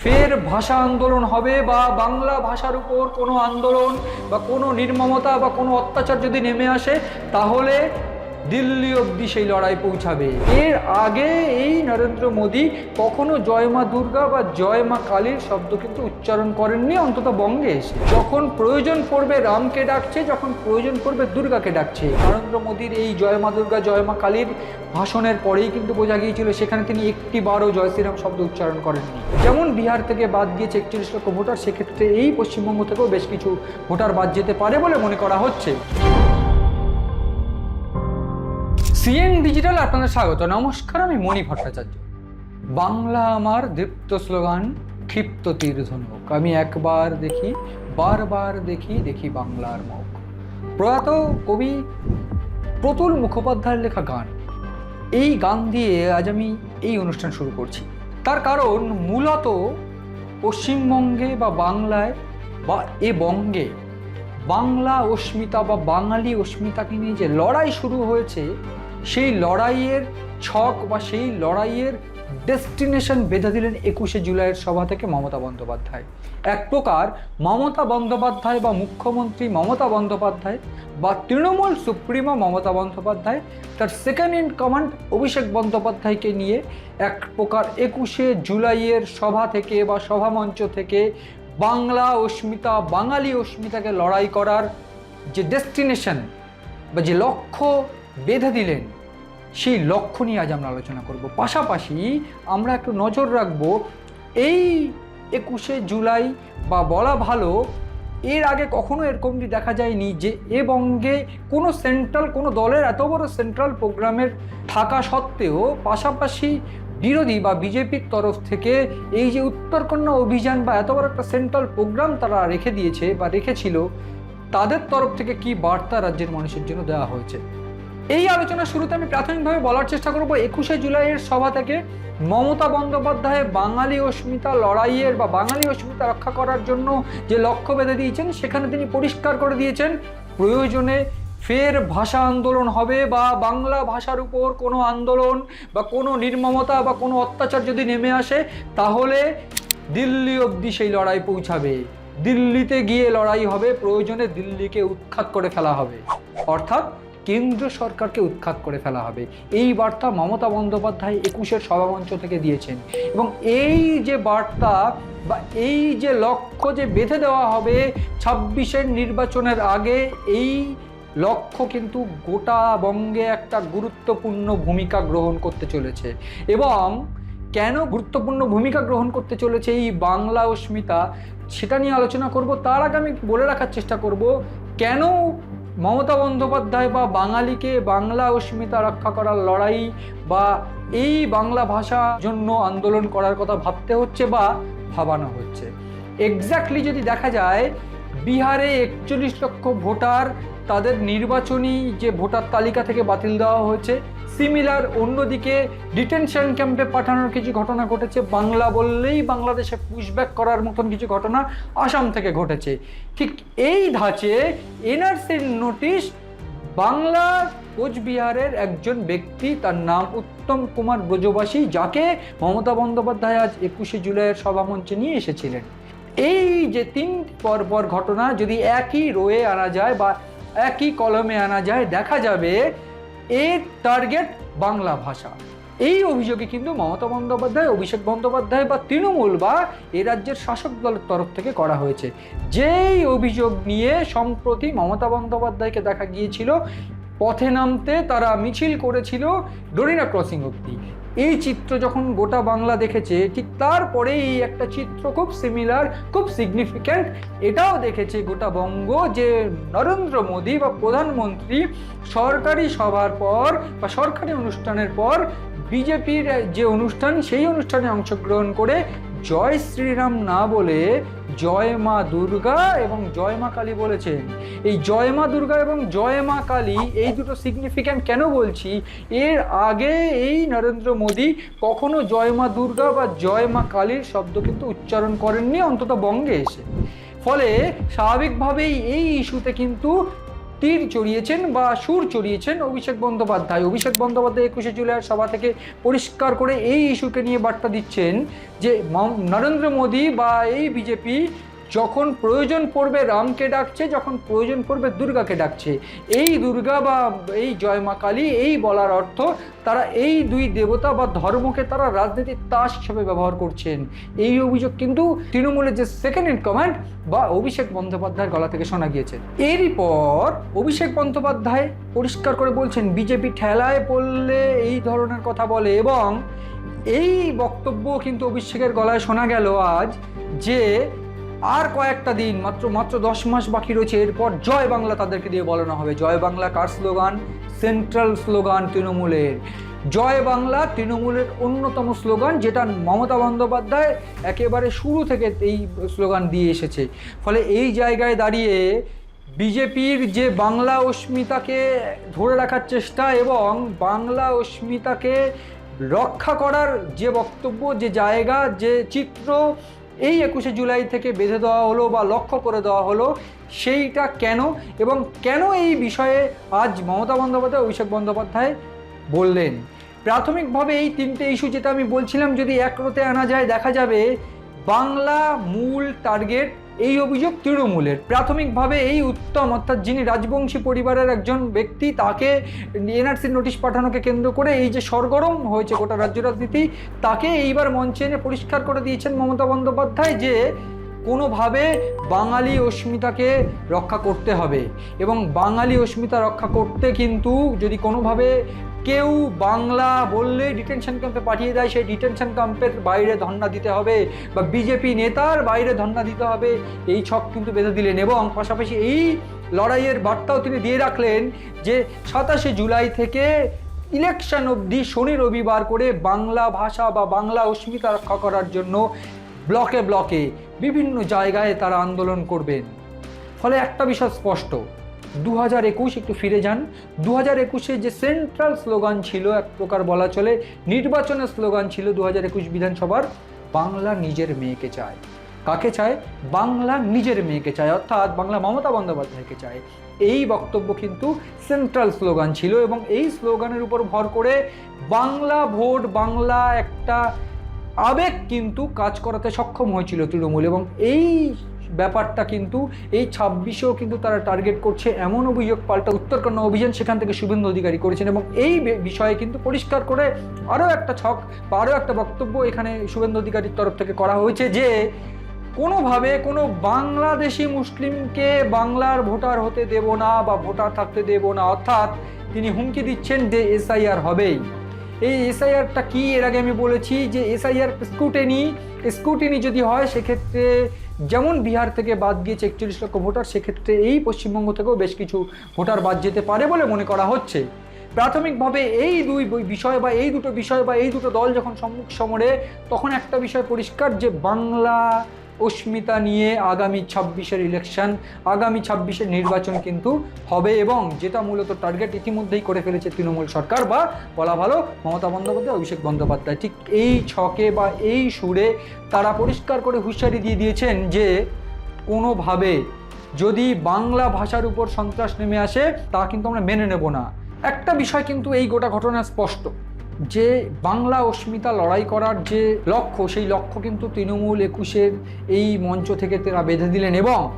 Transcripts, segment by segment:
ফের ভাষা আন্দোলন হবে বা বাংলা ভাষার উপর কোনো আন্দোলন বা কোনো নির্মমতা বা কোনো অত্যাচার যদি নেমে আসে, তাহলে দিল্লি অবধি সেই লড়াই পৌঁছাবে। এর আগে এই নরেন্দ্র মোদী কখনো জয় মা দুর্গা বা জয় মা কালীর শব্দ কিন্তু উচ্চারণ করেননি, অন্তত বঙ্গে এসে। যখন প্রয়োজন পড়বে রামকে ডাকছে, যখন প্রয়োজন পড়বে দুর্গাকে ডাকছে। নরেন্দ্র মোদীর এই জয় মা দুর্গা, জয় মা কালীর ভাষণের পরেই কিন্তু বোঝা গিয়েছিল, সেখানে তিনি একটি বারও জয় শ্রীরাম শব্দ উচ্চারণ করেননি। যেমন বিহার থেকে বাদ দিয়েছে একচল্লিশ লক্ষ ভোটার, সেক্ষেত্রে এই পশ্চিমবঙ্গ থেকেও বেশ কিছু ভোটার বাদ যেতে পারে বলে মনে করা হচ্ছে। সিএন ডিজিটাল আপনাদের স্বাগত। নমস্কার, আমি মণি ভট্টাচার্য। বাংলা আমার দীপ্ত স্লোগান, ক্ষিপ্ত তীর্ধনুক। আমি একবার দেখি, বারবার দেখি দেখি বাংলার মুখ। প্রয়াত কবি প্রতুল মুখোপাধ্যায়ের লেখা গান। এই গান দিয়ে আজ আমি এই অনুষ্ঠান শুরু করছি। তার কারণ মূলত পশ্চিমবঙ্গে বা বাংলায় বা এ বঙ্গে বাংলা অস্মিতা বা বাঙালি অস্মিতাকে নিয়ে যে লড়াই শুরু হয়েছে সেই লড়াইয়ের ছক বা সেই লড়াইয়ের ডেস্টিনেশন বেঁধে দিলেন একুশে জুলাইয়ের সভা থেকে মমতা বন্দ্যোপাধ্যায়। এক প্রকার মমতা বন্দ্যোপাধ্যায় বা মুখ্যমন্ত্রী মমতা বন্দ্যোপাধ্যায় বা তৃণমূল সুপ্রিমো মমতা বন্দ্যোপাধ্যায়, তার সেকেন্ড ইন কমান্ড অভিষেক বন্দ্যোপাধ্যায়কে নিয়ে এক প্রকার একুশে জুলাইয়ের সভা থেকে বা সভামঞ্চ থেকে বাংলা অস্মিতা, বাঙালি অস্মিতাকে লড়াই করার যে ডেস্টিনেশন বা যে লক্ষ্য বেঁধে দিলেন সেই লক্ষ্য নিয়ে আজ আমরা আলোচনা করব। পাশাপাশি আমরা একটু নজর রাখব, এই একুশে জুলাই বা বলা ভালো, এর আগে কখনো এরকমটি দেখা যায়নি যে এ বঙ্গে কোনো সেন্ট্রাল, কোনো দলের এত বড় সেন্ট্রাল প্রোগ্রামের থাকা সত্ত্বেও পাশাপাশি বিরোধী বা বিজেপির তরফ থেকে এই যে উত্তরকন্যা অভিযান বা এত বড় একটা সেন্ট্রাল প্রোগ্রাম তারা রেখে দিয়েছে বা রেখেছিল, তাদের তরফ থেকে কি বার্তা রাজ্যের মানুষের জন্য দেওয়া হয়েছে? এই আলোচনার শুরুতে আমি প্রাথমিকভাবে বলার চেষ্টা করব, একুশে জুলাইয়ের সভা থেকে মমতা বন্দ্যোপাধ্যায় বাঙালি অস্মিতা লড়াইয়ের বা বাঙালি অস্মিতা রক্ষা করার জন্য যে লক্ষ্য বেঁধে দিয়েছেন, সেখানে তিনি পরিষ্কার করে দিয়েছেন, প্রয়োজনে ফের ভাষা আন্দোলন হবে বা বাংলা ভাষার উপর কোনো আন্দোলন বা কোনো নির্মমতা বা কোনো অত্যাচার যদি নেমে আসে, তাহলে দিল্লি অবধি সেই লড়াই পৌঁছাবে। দিল্লিতে গিয়ে লড়াই হবে, প্রয়োজনে দিল্লিকে উৎখাত করে ফেলা হবে। অর্থাৎ কেন্দ্র সরকারকে উৎখাত করে ফেলা হবে। এই বার্তা মমতা বন্দ্যোপাধ্যায় একুশের সভামঞ্চ থেকে দিয়েছেন। এবং এই যে বার্তা বা এই যে লক্ষ্য যে বেঁধে দেওয়া হবে ছাব্বিশের নির্বাচনের আগে, এই লক্ষ্য কিন্তু গোটা বঙ্গে একটা গুরুত্বপূর্ণ ভূমিকা গ্রহণ করতে চলেছে। এবং কেন গুরুত্বপূর্ণ ভূমিকা গ্রহণ করতে চলেছে এই বাংলা অস্মিতা, সেটা নিয়ে আলোচনা করব। তার আগে আমি বলে রাখার চেষ্টা করব, কেন মমতা বন্দ্যোপাধ্যায় বা বাঙালিকে বাংলা অস্মিতা রক্ষা করার লড়াই বা এই বাংলা ভাষা জন্য আন্দোলন করার কথা ভাবতে হচ্ছে বা ভাবানো হচ্ছে। এক্স্যাক্টলি যদি দেখা যায়, বিহারে একচল্লিশ লক্ষ ভোটার তাদের নির্বাচনী যে ভোটার তালিকা থেকে বাতিল দেওয়া হয়েছে সিমিলার অন্যদিকে ডিটেনশন ক্যাম্পে পাঠানোর কিছু ঘটনা ঘটেছে। বাংলা বললেই বাংলাদেশে পুশব্যাক করার মতন কিছু ঘটনা আসাম থেকে ঘটেছে। ঠিক এই ধাঁচে এনআরসির নোটিশ বাংলা কোচবিহারের একজন ব্যক্তি, তার নাম উত্তম কুমার ব্রজবাসী, যাকে মমতা বন্দ্যোপাধ্যায় আজ একুশে জুলাইয়ের সভামঞ্চে নিয়ে এসেছিলেন। এই যে তিন পরপর ঘটনা, যদি একই রয়ে আনা যায় বা একই কলমে আনা যায়, দেখা যাবে এর টার্গেট বাংলা ভাষা। এই অভিযোগে কিন্তু মমতা বন্দ্যোপাধ্যায়, অভিষেক বন্দ্যোপাধ্যায় বা তৃণমূল বা এ রাজ্যের শাসক দলের তরফ থেকে করা হয়েছে। যেই অভিযোগ নিয়ে সম্প্রতি মমতা বন্দ্যোপাধ্যায়কে দেখা গিয়েছিল, পথে নামতে তারা মিছিল করেছিল ডোরিনা ক্রসিং অব্দি এই চিত্র যখন গোটা বাংলা দেখেছে, ঠিক তারপরে এই একটা চিত্র খুব সিমিলার খুব সিগনিফিক্যান্ট এটাও দেখেছে গোটা বঙ্গ যে নরেন্দ্র মোদী বা প্রধানমন্ত্রী সরকারি সভার পর বা সরকারি অনুষ্ঠানের পর, বিজেপির যে অনুষ্ঠান, সেই অনুষ্ঠানে অংশগ্রহণ করে জয় শ্রীরাম না বলে জয় মা দুর্গা এবং জয় মা কালী বলেছেন। এই জয় মা দুর্গা এবং জয় মা কালী এই দুটো সিগনিফিক্যান্ট কেন বলছি? এর আগে এই নরেন্দ্র মোদী কখনো জয় মা দুর্গা বা জয় মা কালীর শব্দ কিন্তু উচ্চারণ করেননি, অন্তত বঙ্গে এসে। ফলে স্বাভাবিকভাবেই এই ইস্যুতে কিন্তু তীর চড়িয়েছেন বা সুর চড়িয়েছেন অভিষেক বন্দ্যোপাধ্যায়। অভিষেক বন্দ্যোপাধ্যায় একুশে জুলাই সভা থেকে পরিষ্কার করে এই ইস্যুকে নিয়ে বার্তা দিচ্ছেন যে নরেন্দ্র মোদী বা এই বিজেপি যখন প্রয়োজন পড়বে রামকে ডাকছে, যখন প্রয়োজন পড়বে দুর্গাকে ডাকছে। এই দুর্গা বা এই জয় মা কালী, এই বলার অর্থ তারা এই দুই দেবতা বা ধর্মকে তারা রাজনীতির তাস হিসেবে ব্যবহার করছেন। এই অভিযোগ কিন্তু তৃণমূলের যে সেকেন্ড ইন কমান্ড বা অভিষেক বন্দ্যোপাধ্যায়ের গলা থেকে শোনা গিয়েছে। এরই পর অভিষেক বন্দ্যোপাধ্যায় পরিষ্কার করে বলছেন, বিজেপি ঠেলায় পড়লে এই ধরনের কথা বলে। এবং এই বক্তব্য কিন্তু অভিষেকের গলায় শোনা গেল আজ যে আর কয়েকটা দিন, মাত্র মাত্র দশ মাস বাকি রয়েছে, এরপর জয় বাংলা তাদেরকে দিয়ে বলানো হবে। জয় বাংলা কার স্লোগান? সেন্ট্রাল স্লোগান তৃণমূলের। জয় বাংলা তৃণমূলের অন্যতম স্লোগান, যেটা মমতা বন্দ্যোপাধ্যায় একেবারে শুরু থেকে এই স্লোগান দিয়ে এসেছে। ফলে এই জায়গায় দাঁড়িয়ে বিজেপির যে বাংলা অস্মিতাকে ধরে রাখার চেষ্টা এবং বাংলা অস্মিতাকে রক্ষা করার যে বক্তব্য, যে জায়গা, যে চিত্র এই একুশে জুলাই থেকে বেঁধে দেওয়া হলো বা লক্ষ্য করে দেওয়া হলো সেইটা কেন এবং কেন এই বিষয়ে আজ মমতা বন্দ্যোপাধ্যায়, অভিষেক বন্দ্যোপাধ্যায় বললেন? প্রাথমিকভাবে এই তিনটে ইস্যু যেটা আমি বলছিলাম, যদি একরোতে আনা যায়, দেখা যাবে বাংলা মূল টার্গেট এই অভিযোগ তৃণমূলের। প্রাথমিকভাবে এই উত্তম, অর্থাৎ যিনি রাজবংশী পরিবারের একজন ব্যক্তি, তাকে এনআরসি নোটিশ পাঠানোকে কেন্দ্র করে এই যে সরগরম হয়েছে গোটা রাজ্য রাজনীতি, তাকে এইবার মঞ্চে এনে পরিষ্কার করে দিয়েছেন মমতা বন্দ্যোপাধ্যায় যে কোনোভাবে বাঙালি অস্মিতাকে রক্ষা করতে হবে। এবং বাঙালি অস্মিতা রক্ষা করতে কিন্তু যদি কোনোভাবে কেউ বাংলা বললে ডিটেনশন ক্যাম্পে পাঠিয়ে দেয়, সেই ডিটেনশন ক্যাম্পের বাইরে ধর্ণা দিতে হবে বা বিজেপি নেতার বাইরে ধর্ণা দিতে হবে, এই ছক কিন্তু বেঁধে দিলেন এবং পাশাপাশি এই লড়াইয়ের বার্তাও তিনি দিয়ে রাখলেন যে সাতাশে জুলাই থেকে ইলেকশন অবধি শনি রবিবার করে বাংলা ভাষা বা বাংলা অস্মিতা রক্ষা করার জন্য ব্লকে ব্লকে বিভিন্ন জায়গায় তারা আন্দোলন করবেন। ফলে একটা বিষয় স্পষ্ট দু হাজার একুশ একটু ফিরে যান। দু হাজার একুশে যে সেন্ট্রাল স্লোগান ছিল, এক প্রকার বলা চলে, নির্বাচনের স্লোগান ছিল দু হাজার একুশ বিধানসভার, বাংলা নিজের মেয়েকে চায়। কাকে চায়? বাংলা নিজের মেয়েকে চায়, অর্থাৎ বাংলা মমতা বন্দ্যোপাধ্যায়কে চায়। এই বক্তব্য কিন্তু সেন্ট্রাল স্লোগান ছিল এবং এই স্লোগানের উপর ভর করে বাংলা ভোট, বাংলা একটা আবেগ কিন্তু কাজ করাতে সক্ষম হয়েছিল তৃণমূল এবং এই ব্যাপারটা কিন্তু এই ছাব্বিশেও কিন্তু তারা টার্গেট করছে এমন অভিযোগ পাল্টা উত্তরকন্যা অভিযান, সেখান থেকে শুভেন্দু অধিকারী করেছেন এবং এই বিষয়ে কিন্তু পরিষ্কার করে আরও একটা ছক বা আরও একটা বক্তব্য এখানে শুভেন্দু অধিকারীর তরফ থেকে করা হয়েছে যে কোনোভাবে কোনো বাংলাদেশি মুসলিমকে বাংলার ভোটার হতে দেব না বা ভোটার থাকতে দেব না, অর্থাৎ তিনি হুমকি দিচ্ছেন যে এসআইআর হবেই। এই এসআইআরটা কি? এর আগে আমি বলেছি যে এসআইআর স্কুটেনি স্কুটিনি যদি হয়, সেক্ষেত্রে যেমন বিহার থেকে বাদ গিয়েছে একচল্লিশ লক্ষ ভোটার, সেক্ষেত্রে এই পশ্চিমবঙ্গ থেকেও বেশ কিছু ভোটার বাদ যেতে পারে বলে মনে করা হচ্ছে। প্রাথমিকভাবে এই দুই বিষয় বা এই দুটো বিষয় বা এই দুটো দল যখন সম্মুখ সমরে, তখন একটা বিষয় পরিষ্কার যে বাংলা অস্মিতা নিয়ে আগামী ছাব্বিশের ইলেকশন আগামী ছাব্বিশের নির্বাচন কিন্তু হবে এবং যেটা মূলত টার্গেট ইতিমধ্যেই করে ফেলেছে তৃণমূল সরকার বা বলা ভালো মমতা বন্দ্যোপাধ্যায়, অভিষেক বন্দ্যোপাধ্যায়। ঠিক এই ছকে বা এই সুরে তারা পরিষ্কার করে হুঁশিয়ারি দিয়ে দিয়েছেন যে কোনোভাবে যদি বাংলা ভাষার উপর সন্ত্রাস নেমে আসে, তা কিন্তু আমরা মেনে নেব না। একটা বিষয় কিন্তু এই গোটা ঘটনা স্পষ্ট। যে বাংলা অস্মিতা লড়াই করার যে লক্ষ্য, সেই লক্ষ্য কিন্তু তৃণমূল একুশের এই মঞ্চ থেকে তারা বেঁধে দিলেন এবং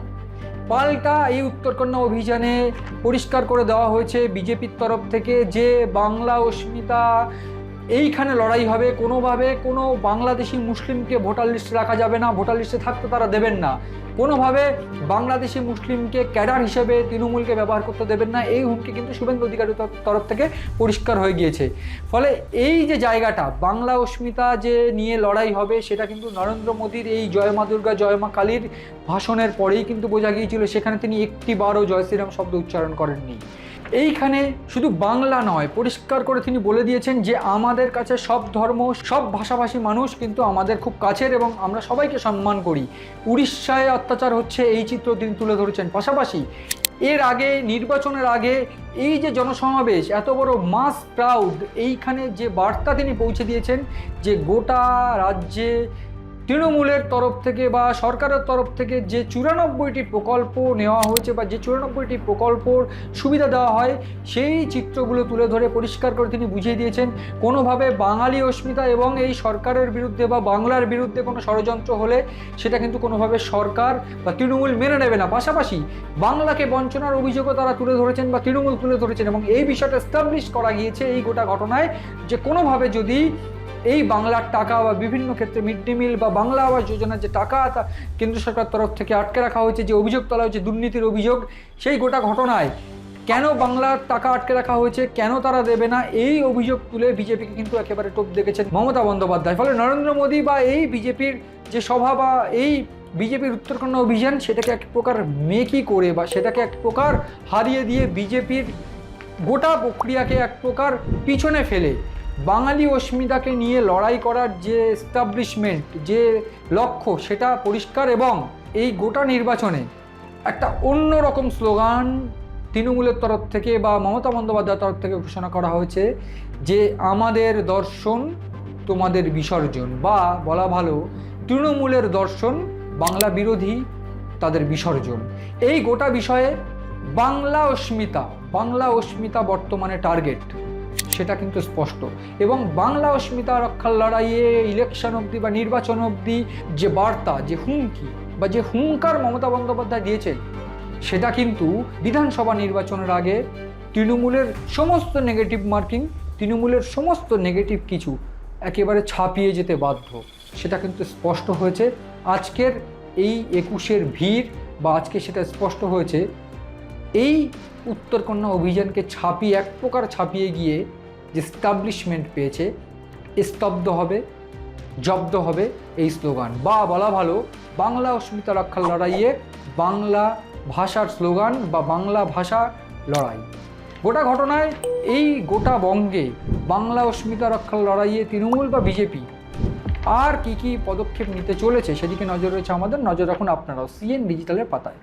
পাল্টা এই উত্তরকন্যা অভিযানে পরিষ্কার করে দেওয়া হয়েছে বিজেপির তরফ থেকে যে বাংলা অস্মিতা এইখানে লড়াই হবে, কোনোভাবে কোনো বাংলাদেশি মুসলিমকে ভোটার লিস্টে রাখা যাবে না, ভোটার লিস্টে থাকতে তারা দেবেন না। কোনোভাবে বাংলাদেশি মুসলিমকে ক্যাডার হিসেবে তৃণমূলকে ব্যবহার করতে দেবেন না, এই হুমকি কিন্তু শুভেন্দু অধিকারীর তরফ থেকে পরিষ্কার হয়ে গিয়েছে। ফলে এই যে জায়গাটা, বাংলা অস্মিতা যে নিয়ে লড়াই হবে, সেটা কিন্তু নরেন্দ্র মোদীর এই জয় মা দুর্গা, জয় মা কালীর ভাষণের পরেই কিন্তু বোঝা গিয়েছিল, সেখানে তিনি একটি বারও জয় শ্রীরাম শব্দ উচ্চারণ করেননি। এইখানে শুধু বাংলা নয়, পরিষ্কার করে তিনি বলে দিয়েছেন যে আমাদের কাছে সব ধর্ম, সব ভাষাভাষী মানুষ কিন্তু আমাদের খুব কাছের এবং আমরা সবাইকে সম্মান করি। উড়িষ্যায় অত্যাচার হচ্ছে এই চিত্র তিনি তুলে ধরেছেন। পাশাপাশি এর আগে, নির্বাচনের আগে এই যে জনসমাবেশ, এত বড় মাস ক্রাউড, এইখানে যে বার্তা তিনি পৌঁছে দিয়েছেন যে গোটা রাজ্যে তৃণমূলের তরফ থেকে বা সরকারের তরফ থেকে যে চুরানব্বইটি প্রকল্প নেওয়া হয়েছে বা যে চুরানব্বইটি প্রকল্পর সুবিধা দেওয়া হয়, সেই চিত্রগুলো তুলে ধরে পরিষ্কার করে তিনি বুঝিয়ে দিয়েছেন। কোনোভাবে বাঙালি অস্মিতা এবং এই সরকারের বিরুদ্ধে বা বাংলার বিরুদ্ধে কোনো ষড়যন্ত্র হলে সেটা কিন্তু কোনোভাবে সরকার বা তৃণমূল মেনে নেবে না। পাশাপাশি বাংলাকে বঞ্চনার অভিযোগও তারা তুলে ধরেছেন বা তৃণমূল তুলে ধরেছেন এবং এই বিষয়টা এস্টাবলিশ করা গিয়েছে এই গোটা ঘটনায় যে কোনোভাবে যদি এই বাংলার টাকা বা বিভিন্ন ক্ষেত্রে মিড ডে মিল বা বাংলা আবাস যোজনার যে টাকা তা কেন্দ্র সরকার তরফ থেকে আটকে রাখা হয়েছে, যে অভিযোগ তোলা হয়েছে, দুর্নীতির অভিযোগ, সেই গোটা ঘটনায় কেন বাংলার টাকা আটকে রাখা হয়েছে, কেন তারা দেবে না, এই অভিযোগ তুলে বিজেপিকে কিন্তু একেবারে টোপ দেখেছেন মমতা বন্দ্যোপাধ্যায়। ফলে নরেন্দ্র মোদী বা এই বিজেপির যে সভা বা এই বিজেপির উত্তরকন্যা অভিযান, সেটাকে এক প্রকার মেকি করে বা সেটাকে এক প্রকার হারিয়ে দিয়ে বিজেপির গোটা প্রক্রিয়াকে এক প্রকার পিছনে ফেলে। বাঙালি অস্মিতাকে নিয়ে লড়াই করার যে এস্টাবলিশমেন্ট যে লক্ষ্য, সেটা পরিষ্কার এবং এই গোটা নির্বাচনে একটা অন্য রকম স্লোগান তৃণমূলের তরফ থেকে বা মমতা বন্দ্যোপাধ্যায়ের তরফ থেকে ঘোষণা করা হয়েছে যে আমাদের দর্শন তোমাদের বিসর্জন বা বলা ভালো তৃণমূলের দর্শন বাংলা বিরোধী তাদের বিসর্জন। এই গোটা বিষয়ে বাংলা অস্মিতা বাংলা অস্মিতা বর্তমানে টার্গেট সেটা কিন্তু স্পষ্ট। এবং বাংলা অস্মিতা রক্ষার লড়াইয়ে ইলেকশন অবধি বা নির্বাচন অবধি যে বার্তা, যে হুমকি বা যে হুঙ্কার মমতা বন্দ্যোপাধ্যায় দিয়েছেন, সেটা কিন্তু বিধানসভা নির্বাচনের আগে তৃণমূলের সমস্ত নেগেটিভ মার্কিং তৃণমূলের সমস্ত নেগেটিভ কিছু একেবারে ছাপিয়ে যেতে বাধ্য। সেটা কিন্তু স্পষ্ট হয়েছে। আজকের এই একুশের ভিড় বা আজকে সেটা স্পষ্ট হয়েছে, এই উত্তরকন্যা অভিযানকে ছাপিয়ে, এক প্রকার ছাপিয়ে গিয়ে যে স্টাবলিশমেন্ট পেয়েছে, স্তব্ধ হবে, জব্দ হবে এই স্লোগান। বা বলা ভালো, বাংলা অস্মিতা রক্ষার লড়াইয়ে বাংলা ভাষার স্লোগান বা বাংলা ভাষা লড়াই। গোটা ঘটনায় এই গোটা বঙ্গে বাংলা অস্মিতা রক্ষার লড়াইয়ে তৃণমূল বা বিজেপি আর কি কি পদক্ষেপ নিতে চলেছে সেদিকে নজর রয়েছে আমাদের। নজর রাখুন আপনারাও সিএন ডিজিটালের পাতায়।